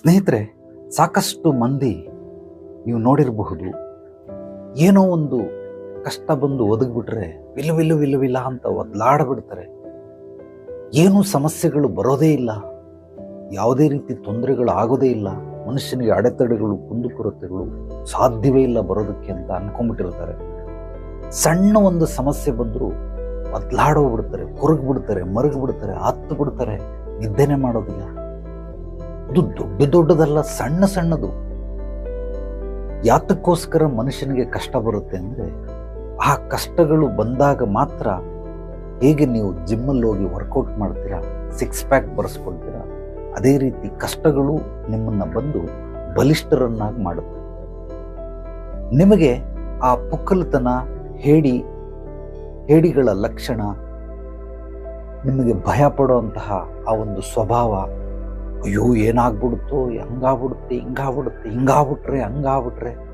ಸ್ನೇಹಿತರೆ, ಸಾಕಷ್ಟು ಮಂದಿ ನೀವು ನೋಡಿರಬಹುದು. ಏನೋ ಒಂದು ಕಷ್ಟ ಬಂದು ಒದಗಿಬಿಟ್ರೆ ವಿಲ್ಲ ವಿಲ್ಲ ವಿಲ್ಲ ವಿಲ್ಲ ಅಂತ ಒದ್ಲಾಡ್ಬಿಡ್ತಾರೆ. ಏನೂ ಸಮಸ್ಯೆಗಳು ಬರೋದೇ ಇಲ್ಲ. ಯಾವುದೇ ರೀತಿ ತೊಂದರೆಗಳು ಆಗೋದೇ ಇಲ್ಲ. ಮನುಷ್ಯನಿಗೆ ಅಡೆತಡೆಗಳು, ಕುಂದುಕೊರತೆಗಳು ಸಾಧ್ಯವೇ ಇಲ್ಲ ಬರೋದಕ್ಕೆ ಅಂತ ಅನ್ಕೊಂಡ್ಬಿಟ್ಟಿರ್ತಾರೆ. ಸಣ್ಣ ಒಂದು ಸಮಸ್ಯೆ ಬಂದರೂ ಒದ್ಲಾಡೋಗ್ಬಿಡ್ತಾರೆ, ಕೊರಗ್ಬಿಡ್ತಾರೆ ಬಿಡ್ತಾರೆ ಮರಗು ಬಿಡ್ತಾರೆ ಹತ್ತು ಬಿಡ್ತಾರೆ ನಿದ್ದೆನೆ ಮಾಡೋದಿಲ್ಲ. ಇದು ದೊಡ್ಡ ದೊಡ್ಡದಲ್ಲ, ಸಣ್ಣ ಸಣ್ಣದು. ಯಾತಕ್ಕೋಸ್ಕರ ಮನುಷ್ಯನಿಗೆ ಕಷ್ಟ ಬರುತ್ತೆ ಅಂದರೆ, ಆ ಕಷ್ಟಗಳು ಬಂದಾಗ ಮಾತ್ರ ಹೇಗೆ ನೀವು ಜಿಮ್ಮಲ್ಲಿ ಹೋಗಿ ವರ್ಕೌಟ್ ಮಾಡ್ತೀರಾ, ಸಿಕ್ಸ್ ಪ್ಯಾಕ್ ಬರೆಸ್ಕೊಳ್ತೀರಾ, ಅದೇ ರೀತಿ ಕಷ್ಟಗಳು ನಿಮ್ಮನ್ನು ಬಂದು ಬಲಿಷ್ಠರನ್ನಾಗಿ ಮಾಡುತ್ತೆ. ನಿಮಗೆ ಆ ಪುಕ್ಕಲತನ, ಹೇಡಿ, ಹೇಡಿಗಳ ಲಕ್ಷಣ, ನಿಮಗೆ ಭಯ ಪಡುವಂತಹ ಆ ಒಂದು ಸ್ವಭಾವ ಅಯ್ಯೋ, ಏನಾಗ್ಬಿಡುತ್ತೋ, ಹಂಗಾಗ್ಬಿಡುತ್ತೆ, ಹಿಂಗಾಗ್ಬಿಡುತ್ತೆ, ಹಿಂಗಾಗ್ಬಿಟ್ರೆ, ಹಂಗಾಗ್ಬಿಟ್ರೆ,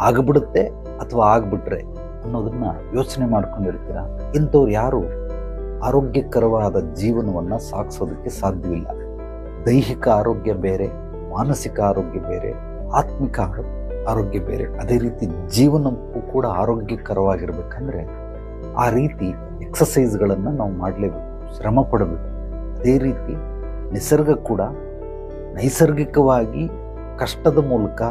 ಆಗ್ಬಿಡುತ್ತೆ ಅಥವಾ ಆಗ್ಬಿಟ್ರೆ ಅನ್ನೋದನ್ನ ಯೋಚನೆ ಮಾಡ್ಕೊಂಡಿರ್ತೀರ? ಇಂಥವ್ರು ಯಾರು? ಆರೋಗ್ಯಕರವಾದ ಜೀವನವನ್ನ ಸಾಗಿಸೋದಕ್ಕೆ ಸಾಧ್ಯವಿಲ್ಲ. ದೈಹಿಕ ಆರೋಗ್ಯ ಬೇರೆ, ಮಾನಸಿಕ ಆರೋಗ್ಯ ಬೇರೆ, ಆತ್ಮಿಕ ಆರೋ- ಆರೋಗ್ಯ ಬೇರೆ. ಅದೇ ರೀತಿ ಜೀವನಕ್ಕೂ ಕೂಡ ಆರೋಗ್ಯಕರವಾಗಿರ್ಬೇಕಂದ್ರೆ ಆ ರೀತಿ ಎಕ್ಸಸೈಸ್ಗಳನ್ನು ನಾವು ಮಾಡಲೇಬೇಕು, ಶ್ರಮ ಪಡಬೇಕು. ಅದೇ ರೀತಿ ನಿಸರ್ಗ ಕೂಡ ನೈಸರ್ಗಿಕವಾಗಿ ಕಷ್ಟದ ಮೂಲಕ,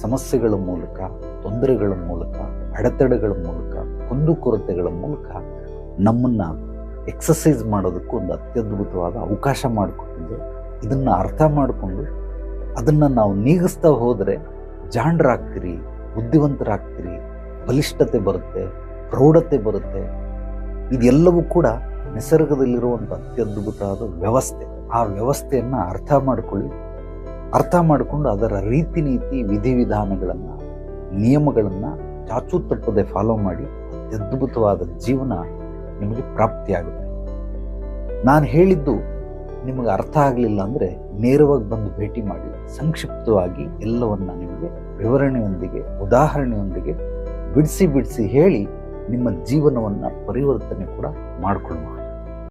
ಸಮಸ್ಯೆಗಳ ಮೂಲಕ, ತೊಂದರೆಗಳ ಮೂಲಕ, ಅಡೆತಡೆಗಳ ಮೂಲಕ ಕುಂದುಕೊರತೆಗಳ ಮೂಲಕ ನಮ್ಮನ್ನು ಎಕ್ಸಸೈಸ್ ಮಾಡೋದಕ್ಕೂ ಒಂದು ಅತ್ಯದ್ಭುತವಾದ ಅವಕಾಶ ಮಾಡಿಕೊಟ್ಟಿದೆ. ಇದನ್ನು ಅರ್ಥ ಮಾಡಿಕೊಂಡು ಅದನ್ನು ನಾವು ನೀಗಿಸ್ತಾ ಹೋದರೆ ಜಾಣರಾಗ್ತೀರಿ, ಬುದ್ಧಿವಂತರಾಗ್ತೀರಿ, ಬಲಿಷ್ಠತೆ ಬರುತ್ತೆ, ಪ್ರೌಢತೆ ಬರುತ್ತೆ. ಇದೆಲ್ಲವೂ ಕೂಡ ನಿಸರ್ಗದಲ್ಲಿರುವಂಥ ಅತ್ಯದ್ಭುತವಾದ ವ್ಯವಸ್ಥೆ. ಆ ವ್ಯವಸ್ಥೆಯನ್ನು ಅರ್ಥ ಮಾಡ್ಕೊಳ್ಳಿ. ಅರ್ಥ ಮಾಡಿಕೊಂಡು ಅದರ ರೀತಿ ನೀತಿ ವಿಧಿವಿಧಾನಗಳನ್ನು ನಿಯಮಗಳನ್ನು ಚಾಚು ತಪ್ಪದೆ ಫಾಲೋ ಮಾಡಿ ಅದ್ಭುತವಾದ ಜೀವನ ನಿಮಗೆ ಪ್ರಾಪ್ತಿಯಾಗುತ್ತೆ. ನಾನು ಹೇಳಿದ್ದು ನಿಮಗೆ ಅರ್ಥ ಆಗಲಿಲ್ಲ ಅಂದರೆ ನೇರವಾಗಿ ಬಂದು ಭೇಟಿ ಮಾಡಿ. ಸಂಕ್ಷಿಪ್ತವಾಗಿ ಎಲ್ಲವನ್ನ ನಿಮಗೆ ವಿವರಣೆಯೊಂದಿಗೆ, ಉದಾಹರಣೆಯೊಂದಿಗೆ ಬಿಡಿಸಿ ಬಿಡಿಸಿ ಹೇಳಿ ನಿಮ್ಮ ಜೀವನವನ್ನು ಪರಿವರ್ತನೆ ಕೂಡ ಮಾಡಿಕೊಳ್ಬಹುದು.